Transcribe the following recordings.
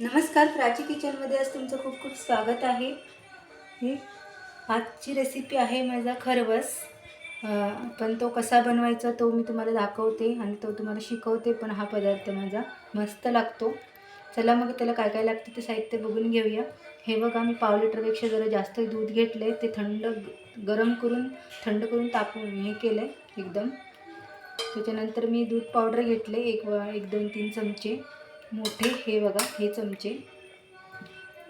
नमस्कार प्राची किचनमध्ये आज तुमचं खूप खूप स्वागत आहे. ही आजची रेसिपी आहे माझा खरवस. पण तो कसा बनवायचा तो मी तुम्हाला दाखवते आणि तो तुम्हाला शिकवते पण हा पदार्थ माझा मस्त लागतो. चला मग त्याला काय काय लागतं ते साहित्य बघून घेऊया. हे बघा मी पाव लिटरपेक्षा जरा जास्त दूध घेतलं आहे ते थंड गरम करून थंड करून तापून हे केलं आहे एकदम. त्याच्यानंतर मी दूध पावडर घेतले एक वा एक दोन तीन चमचे. मोठे हे बघा हे चमचे.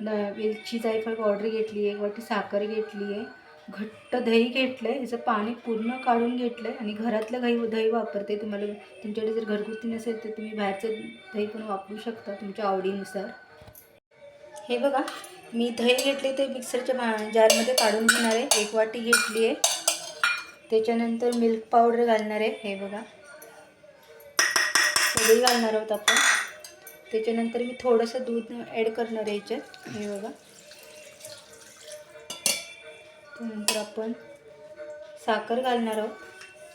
ल वेलची जायफळ पावडर घेतली आहे एक वाटी साखर घेतली आहे. घट्ट दही घेतलं आहे याचं पाणी पूर्ण काढून घेतलं आहे आणि घरातलं घाई दही वापरते तुम्हाला. तुमच्याकडे जर घरगुती नसेल तर तुम्ही बाहेरचं दही पण वापरू शकता तुमच्या आवडीनुसार. हे बघा मी दही घेतले ते मिक्सरच्या भा जारमध्ये काढून घेणार आहे. एक वाटी घेतली आहे. त्याच्यानंतर मिल्क पावडर घालणार आहे. हे बघा. सगळी घालणार आहोत आपण. त्याच्यानंतर मी थोडंसं दूध ॲड करणार आहे याच्यात. हे बघा. त्यानंतर आपण साखर घालणार आहोत.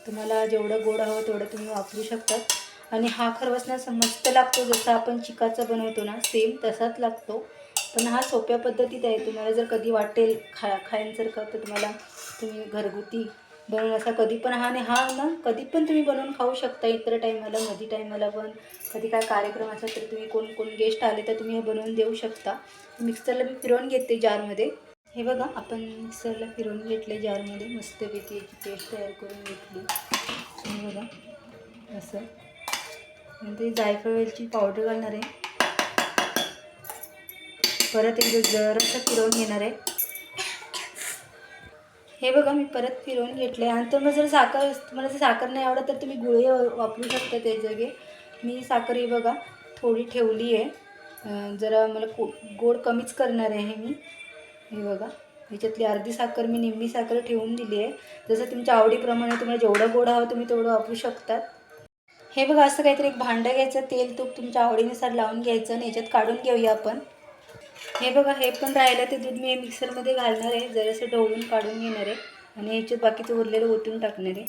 तुम्हाला जेवढं गोड हवं तेवढं तुम्ही वापरू शकतात आणि हा खरवसण्यास मस्त लागतो. जसा आपण चिकाचा बनवतो ना सेम तसाच लागतो. पण हा सोप्या पद्धतीत आहे. तुम्हाला जर कधी वाटेल खा खायसारखं तर तुम्हाला तुम्ही घरगुती बनवून असा कधी पण हा आणि हा ना कधी पण तुम्ही बनवून खाऊ शकता इतर टायमाला मधी टायमाला पण. कधी काय कार्यक्रम असेल तर तुम्ही कोण कोण गेस्ट आले तर तुम्ही हे बनवून देऊ शकता. मिक्सरला मी फिरवून घेते जारमध्ये हे बघा आपण मिक्सरला फिरवून घेतले जारमध्ये मस्तपैकी याची पेस्ट तयार करून घेतली. हे बघा असं. नंतर जायफळची पावडर घालणार आहे. परत एकदा जरासं फिरवून घेणार आहे. हे बघा मी परत फिरवून घेतले आणि तुम्हाला जर साखर तुम्हाला जर साखर नाही आवडत तर तुम्ही गुळे वापरू शकता त्या जागे. मी साखर ही बघा थोडी ठेवली आहे. जरा मला को गोड कमीच करणार आहे हे मी. हे बघा ह्याच्यातली अर्धी साखर मी निम्मी साखर ठेवून दिली आहे. जसं तुमच्या आवडीप्रमाणे तुम्हाला जेवढं गोड हवं तुम्ही तेवढं वापरू शकतात. हे बघा असं काहीतरी एक भांडं घ्यायचं तेल तूप तुमच्या आवडीनुसार लावून घ्यायचं आणि याच्यात काढून घेऊया आपण. हे बघा हे पण राहिलं ते दूध मी मिक्सरमध्ये घालणार आहे. जरासं ढवळून काढून घेणार आहे आणि याच्यात बाकीचं उरलेलं ओतून टाकणार आहे.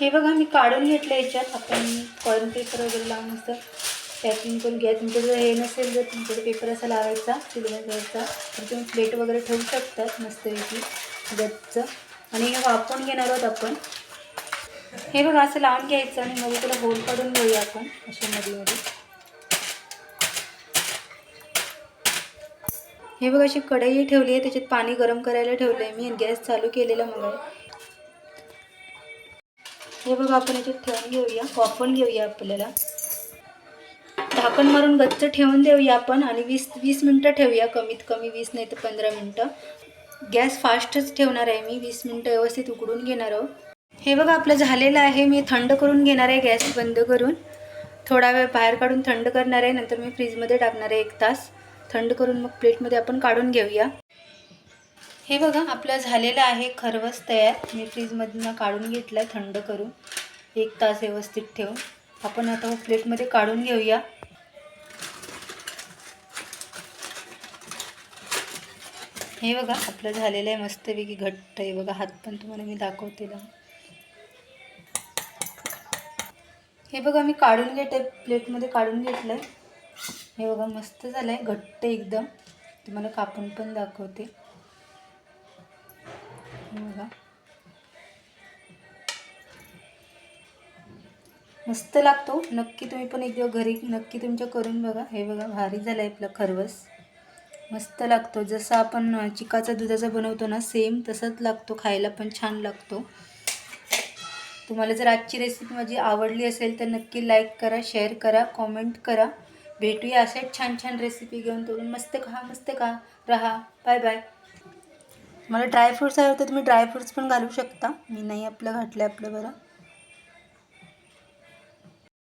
हे बघा मी काढून घेतलं याच्यात. आपण कॉर्न पेपर वगैरे लावून असं पॅकिंग करून घ्या. तुमच्याकडे हे नसेल जर तुमच्याकडे पेपर असा लावायचा सिल्वर कलरचा तर तुम्ही प्लेट वगैरे ठेवू शकतात मस्तपैकी गच्चं. आणि हे वापरून घेणार आहोत आपण. हे बघा असं लावून घ्यायचं आणि मग त्याला होल काढून घेऊया आपण अशा मध्ये हे बघा अशी कढई ठेवली आहे त्याच्यात पाणी गरम करायला ठेवलं आहे मी आणि गॅस चालू केलेला मग हे बघा आपण याच्यात ठेवून घेऊया. वाफवून घेऊया आपल्याला. झाकण मारून गच्च ठेवून देऊया आपण आणि वीस वीस मिनटं ठेवूया. कमीत कमी वीस नाही तर पंधरा मिनटं. गॅस फास्टच ठेवणार आहे मी. वीस मिनटं व्यवस्थित उकडून घेणार आहोत. हे बघा आपलं झालेलं आहे. मी थंड करून घेणार आहे गॅस बंद करून. थोडा वेळ बाहेर काढून थंड करणार आहे. नंतर मी फ्रीजमध्ये टाकणार आहे एक तास. थंड करून मग प्लेटमध्ये आपण काढून घेऊया. हे बघा आपलं झालेलं आहे खरवस तयार. मी फ्रीजमधनं काढून घेतलं आहे थंड करून. एक तास व्यवस्थित ठेवून. आपण आता प्लेटमध्ये काढून घेऊया. हे बघा आपलं झालेलं आहे मस्तपैकी घट्ट आहे. बघा हात पण तुम्हाला मी दाखवते ना. हे बघा मी काढून घेते प्लेटमध्ये काढून घेतलं आहे हे बघा मस्त झालं आहे घट्ट एकदम. तुम्हाला कापून पण दाखवते. हे बघा. मस्त लागतो. नक्की तुम्ही पण एकदा घरी नक्की तुमच्या करून बघा. हे बघा भारी झालं आहे आपलं खरवस. मस्त लागतो. जसं आपण चिकाचा दुधाचा बनवतो ना सेम तसंच लागतो. खायला पण छान लागतो. तुम्हाला जर आजची रेसिपी माझी आवडली असेल तर नक्की लाईक करा शेअर करा कॉमेंट करा. भेटूया अशाच छान छान रेसिपी घेऊन तोडून मस्त खा मस्त खा. राहा. बाय बाय मला ड्रायफ्रूट्स हवे होते तुम्ही ड्रायफ्रूट्स पण घालू शकता. मी नाही आपलं घातलं आपलं बरं.